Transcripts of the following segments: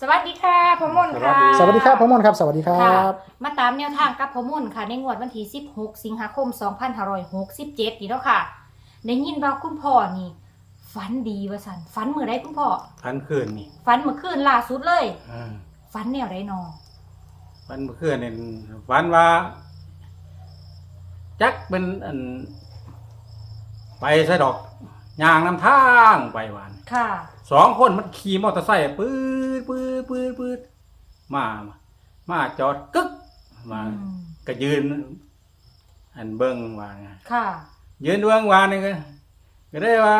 สวัสดีค่ะพ่อมนค่ะ สวัสดีครับพ่อมนครับ สวัสดีครัค่ะบ มาตามแนวทางกับพ่อมนค่ะ ในงวดวันที่ 16 สิงหาคม 2567 นี่แล้วค่ะ ได้ยินว่าคุณพ่อนี่ฝันดีว่าสันฝันเมื่อไรคุณพ่อพันคืนนี่ฝันเมื่อคืนล่าสุดเลยอ่าฝันแนวไรนอพันเมื่อคืนนี่วันว่า จักเป็นอัน ไปซะดอกยางนำทางไปหวานค่ะ สองคนมันขี่มอเตอร์ไซค์ปื๊ดปื๊ดปื๊ดปื๊ดมา มาจอดกึกมาอืมก็ยืน อันเบิ้งว่าไงค่ะ ยืนเบิ้งว่านี่ก็ก็ได้ว่า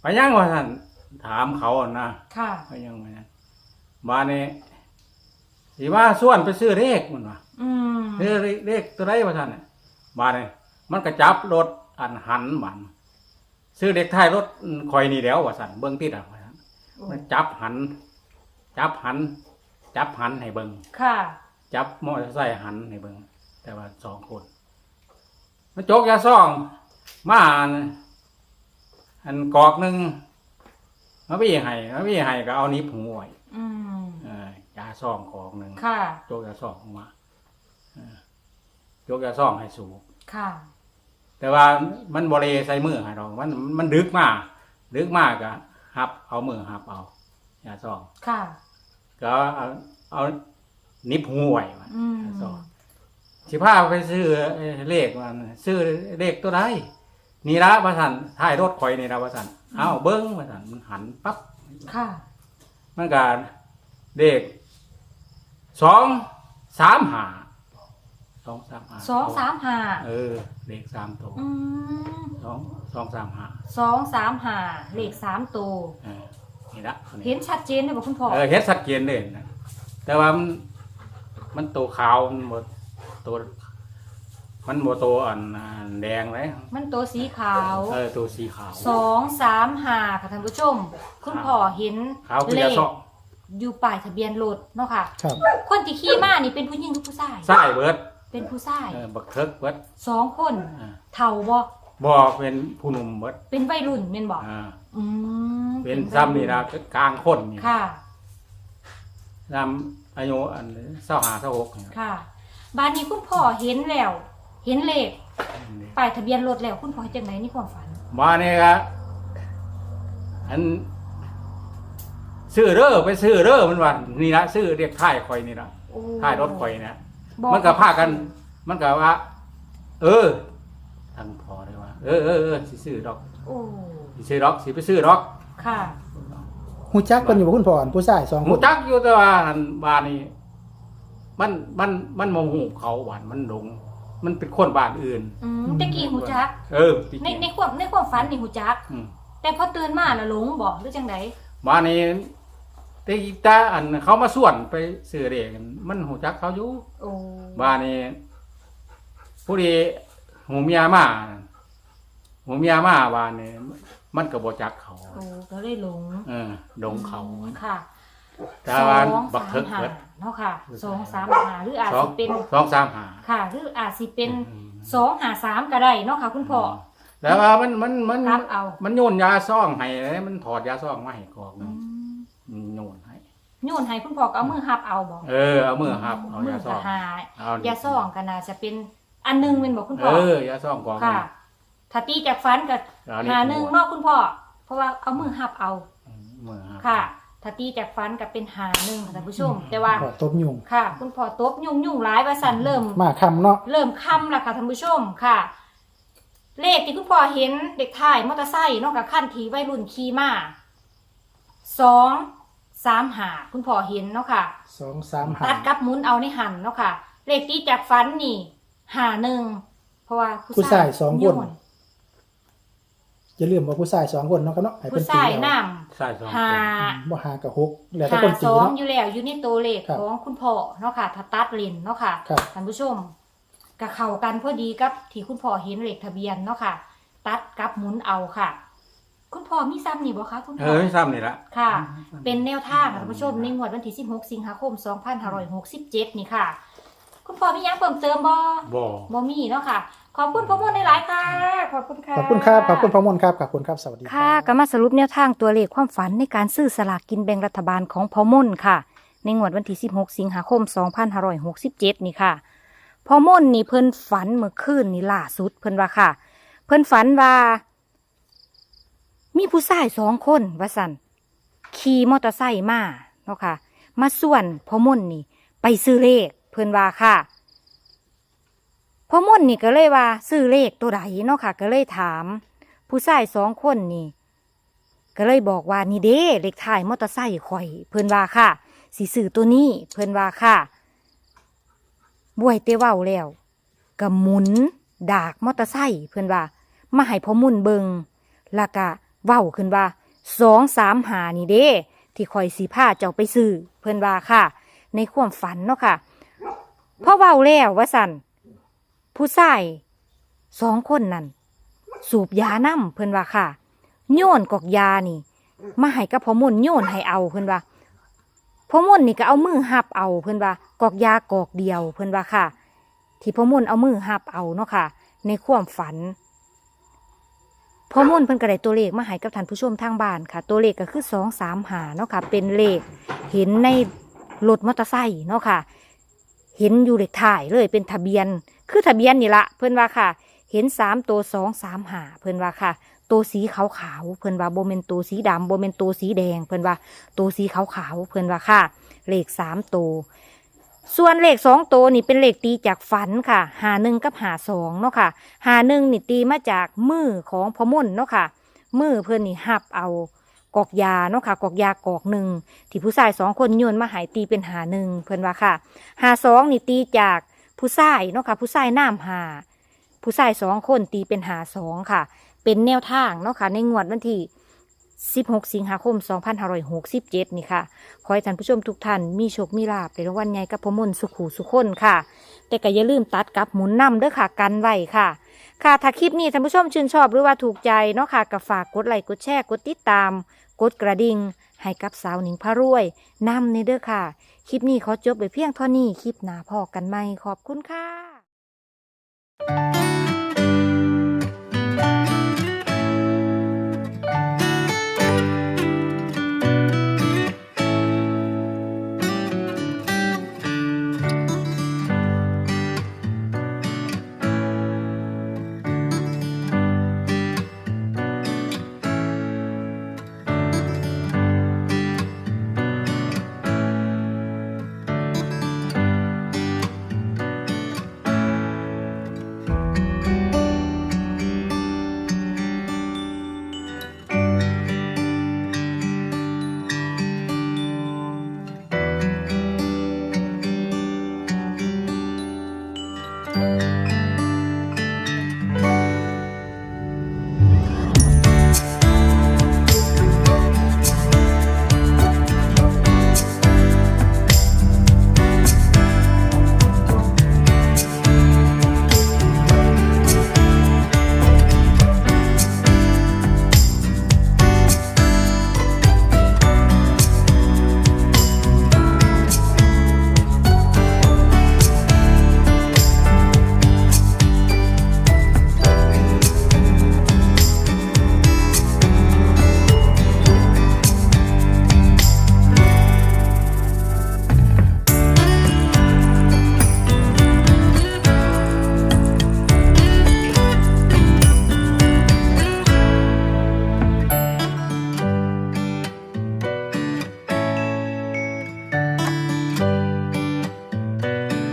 ไปยังว่าท่านถามเขาอะนะค่ะไปยังไงนะมาเนี่ยสีว่าส่วนไปซื้อเลขมันวะอืมซื้อเลขตัวไรวะท่านเนี่ยมาเนี่ยมันก็จับรถอันหันมัน ซื้อเด็กท้ายรถคอยนี่แล้ววะสันเบิ้งติดอะว่าซั่นมันจับหัน จับหัน จับหันให้เบิ้งค่ะ จับมอเตอร์ไซค์หันให้เบิ้งแต่ว่าสองคนมันโจกยาซ่องมาอันอันกอกหนึ่งมาพี่ให้มาพี่ให้ก็เอานิ้วหูไว้อืมเอ่อยาซ่องกอกหนึ่งค่ะโจกยาซ่องออกมาเออโจกยาซ่องให้สูบค่ะ แต่ว่ามันบริใส่มือให้ดอกมันมันดึกมากดึกมากก็หับ เอามือหับเอายาซ่องค่ะ ก็เอาเอานิบหูไว้มันอืมยาซ่องสิพาไปซื้อเอ่อเลขมันซื้อเลขตัวใดนี่ละประสันท้ายรถข่อยนี่ละประสันเอาเบิ้งประสันมันหันปั๊บค่ะมันก็เลขสองสามหา สองสามหาสองสามห้าเออ เลขสามตัวอืมสองสองสามหาสองสามห้าเลขสามตัวเออนี่ละอันนี้เห็นชัดเจนเลยบอกคุณพ่อเออเฮ็ดสัดเจนเลยนะแต่ว่ามันมันตัวขาวมันหมดตัวมันหมดตัวอันอันแดงเลยมันตัวสีขาวเออตัวสีขาว สองสามห้าค่ะท่านผู้ชม คุณพ่อเห็นขาวคือเลยาขซ่องอยู่ป้ายทะเบียนรถเนาะค่ะ ครับ คนที่ขี่มานี่เป็นผู้หญิงหรือผู้ชาย ใส่เบิด เป็นผู้ชายเออบักเทิกเบิดสองคนเออเท่าบ่บ่เป็นผู้หนุ่มเบิดเป็นวัยรุ่นแม่นบ่อ่าอืมเป็นซ้ำนี่นะกลางคนนี่ค่ะ ซ้ำอายุอันเศร้าหาเศร้าหกเนี่ยค่ะ บ้านนี้คุณพ่อเห็นแล้ว เห็นเลขป้ายทะเบียนรถแล้วคุณพ่อเฮ็ดจังไดนี่ความฝัน มาเนี่ยครับอันซื้อเร่อไปซื้อเร่อมันว่านี่นะซื้อเรียกท้ายคอยนี่นะโอ้ท้ายรถคอยนะ บอก มันก็พากัน มันก็ว่า เออทางพอได้ว่า เออเออเออสิซื้อดอกโอ้สิซื้อดอกสิไปซื้อดอกค่ะหูจักกันอยู่บ่คุณพ่ออันผู้ชายสองหคมูนจักอยู่แต่ว่าอันบ้านนี้มันมันมันโมโหเขาหวานมันหลง มันเป็นคนบ้านอื่น อืมตะกี้หูจัก เออจริงในในความในความฝันนี่หูจัก อืมแต่พอตื่นมาน่ะหลงบอกหรือจังไดบ้านนี้ แต่อีตาอันเขามาส่วนไปซื้อเด็กมันหูจักเขาอยู่โอ้บ้านนี้ผู้ดีหูเมียมาหูเมียมาบ้านนี้มันก็บ่จักเขา โอ้ก็เลยหลงเออดงเขา ค่ะแต่ว่าสองบักสาเทิมกหาเบิด เนาะค่ะสองสามหาหรืออาจสองสิเป็นสองสามหาค่ะ หรืออาจสิเป็นอืมสองหาสามก็ได้เนาะค่ะ คุณพ่อแต่ว่ามันมันมันรับเอามันโยนยาซ่องให้เลยมันถอดยาซ่องมาให้กอกหอืนึงมมัน โยนให้ โยนให้คุณพ่อก็เอามือหับเอาบอกเออเอามือหับเอามืยาอซ่ก็องหาเอายาซ่องก็น่าจะเป็นอันหนึงเป็นบอกคุณเอพ่ออยาซ่องกอกค่ะ ถ้าตีจากฟันก็เอาหาหนึ่งเนอกคุณพ่อ เพราะว่าเอามือหับเอา มือหับ ค่ะ ถ้าตีจากฟันก็เป็นหาหนึ่งค่ะท่านผู้ชม แต่ว่าพ่อตบยุงค่ะ คุณพ่อตบยุ่งยุ่งร้ายว่าสันเริ่ม มาคำเนาะ เริ่มค่ำแล้วค่ะท่านผู้ชมค่ะ เลขที่คุณพ่อเห็นเด็กถ่ายมอเตอร์ไซค์เนอกจากขั้นทีวัยรุ่นขี่มาสอง สามหาคุณพ่อเห็นเนาะค่ะสองสามหาตัดกับหมุนเอาในหันเนาะค่ะ เลขตีจากฟันนี่หาหนึ่งเพราะว่าผู้ชายสองคนโยอย่าลืมว่าผู้ชายสองคนเนาะครับเนาะให้ผู้เป็นตีชายเอาน้ใส่สองำหาบ่หากับหกแล้วแต่หาคนตีสองเนาะ อยู่แล้วอยู่ในตัวเลขครับของคุณพ่อเนาะค่ะถ้าตัดเลนเนาะค่ะครับ ท่านผู้ชมกับเข้ากันพอดีกับที่คุณพ่อเห็นเลขทะเบียนเนาะค่ะ ตัดกับหมุนเอาค่ะ คุณพ่อมีซ้ำนี่บ่คะคุณเอพ่ออไม่ซ้ำนี่ละค่ะ เป็นแนวทางค่ะท่านผู้ชมในงวดวันที่ 16 สิงหาคม 2567 นี่ค่ะ คุณพ่อมีหยังเพิ่มเติมบ่บ่บ่มีเนาะค่ะ ขอบคุณพ่อมุ่นหลายๆค่ะ ขอบคุณค่ะ ขอบคุณครับ ขอบคุณพ่อมนต์ครับ ขอบคุณครับ สวัสดีรับ ค่ะก็มาสรุปแนวทางตัวเลขความฝันในการซื้อสลากกินแบ่งรัฐบาลของพ่อมุ่นค่ะ ในงวดวันที่ 16 สิงหาคม 2567 นี่ค่ะพ่อมุ่นนี่เพิ่นฝันเมื่อคืนนี่ล่าสุดเพิ่นว่าค่ะ เพิ่นฝันว่า มีผู้ชายสองคนว่าสันขี่มอเตอร์ไซค์มาเนาะค่ะ มาส่วนพ่อมุ่นนี่ ไปซื้อเลข เพิ่อนว่าค่ะพ่อมุ่นนี่ก็เลยว่า ซื้อเลขตัวใดเนาะค่ะ ก็เลยถาม ผู้ชายสองคนนี่ ก็เลยบอกว่านี่เด้เลขท้ายมอเตอร์ไซค์ข่อย เพิ่อนว่าค่ะสีสื่อตัวนี้เพิ่อนว่าค่ะบวยเตว้าแล้วก็หมุน ดากมอเตอร์ไซค์เพิ่อนว่า มาให้พ่อมุ่นเบิงแล้วก็ เว้าขึ้นว่าสองสามหานี่เด้ ที่ข่อยสีผ้าเจ้าไปซื้อเพิ่อนว่าค่ะ ในความฝันเนาะค่ะพอเว้าแล้วว่าสันผู้ชายสองคนนั่นสูบยาน้ำเพิ่อนว่าค่ะ โยนกอกยานี่ มาให้กับพ่อมุ่นโยนให้เอาเพิ่อนว่าพ่อมุ่นนี่ก็เอามือหับเอาเพิ่อนว่ากอกยากอกเดียวเพิ่อนว่าค่ะ ที่พ่อมุ่นเอามือหับเอาเนาะค่ะ ในความฝัน พอมุ่นเพิ่นก็ได้ตัวเลขมาให้กับท่านผู้ชมทางบ้านค่ะ ตัวเลขก็คือสองสามหาเนาะค่ะ เป็นเลขเห็นในรถมอเตอร์ไซค์เนาะค่ะ เห็นอยู่เลขถ่ายเลยเป็นทะเบียน คือทะเบียนนี่ละเพิ่นว่าค่ะ เห็นสามตัวสองสามหาเพิ่นว่าค่ะ ตัวสีขาวขาวเพิ่นว่าโบเมนตัวสีดำโบเมนตัวสีแดง เพิ่นว่าตัวสีขาวขาวเพิ่นว่าค่ะ เลขสามตัว ส่วนเลขสองตัวนี่เป็นเลขตีจากฝันค่ะ หาหนึ่งกับหาสองเนาะค่ะ หาหนึ่งนี่ตีมาจากมือของพอมุ่นเนาะค่ะ มือเพิ่อนนี่หับเอากอกยาเนาะค่ะกอกยากอกหนึ่งที่ผู้ชายสองคนโยนมาหายตีเป็นหาหนึ่งเพิ่อนว่าค่ะ หาสองนี่ตีจากผู้ชายเนาะค่ะ ผู้ชายน้ำหา ผู้ชายสองคนตีเป็นหาสองค่ะ เป็นแนวทางเนาะค่ะ ในงวดวันที่ 16 สิงหาคม 2567 นี่ค่ะ ขอให้ท่านผู้ชมทุกท่านมีโชค มีลาภในรางวัลใหญ่กับพมนสุขูสุขคนค่ะ แต่ก็อย่าลืมตัดกับหมุนนำเด้อค่ะกันไว้ค่ะ ค่ะ ถ้าคลิปนี้ท่านผู้ชมชื่นชอบหรือว่าถูกใจเนาะค่ะก็ฝากกดไลค์กดแชร์กดติดตาม กดกระดิ่งให้กับสาวหนิงพารวยนำในเด้อค่ะ คลิปนี้ขอจบไปเพียงเท่านี้คลิปหน้าพอกันไหมขอบคุณค่ะ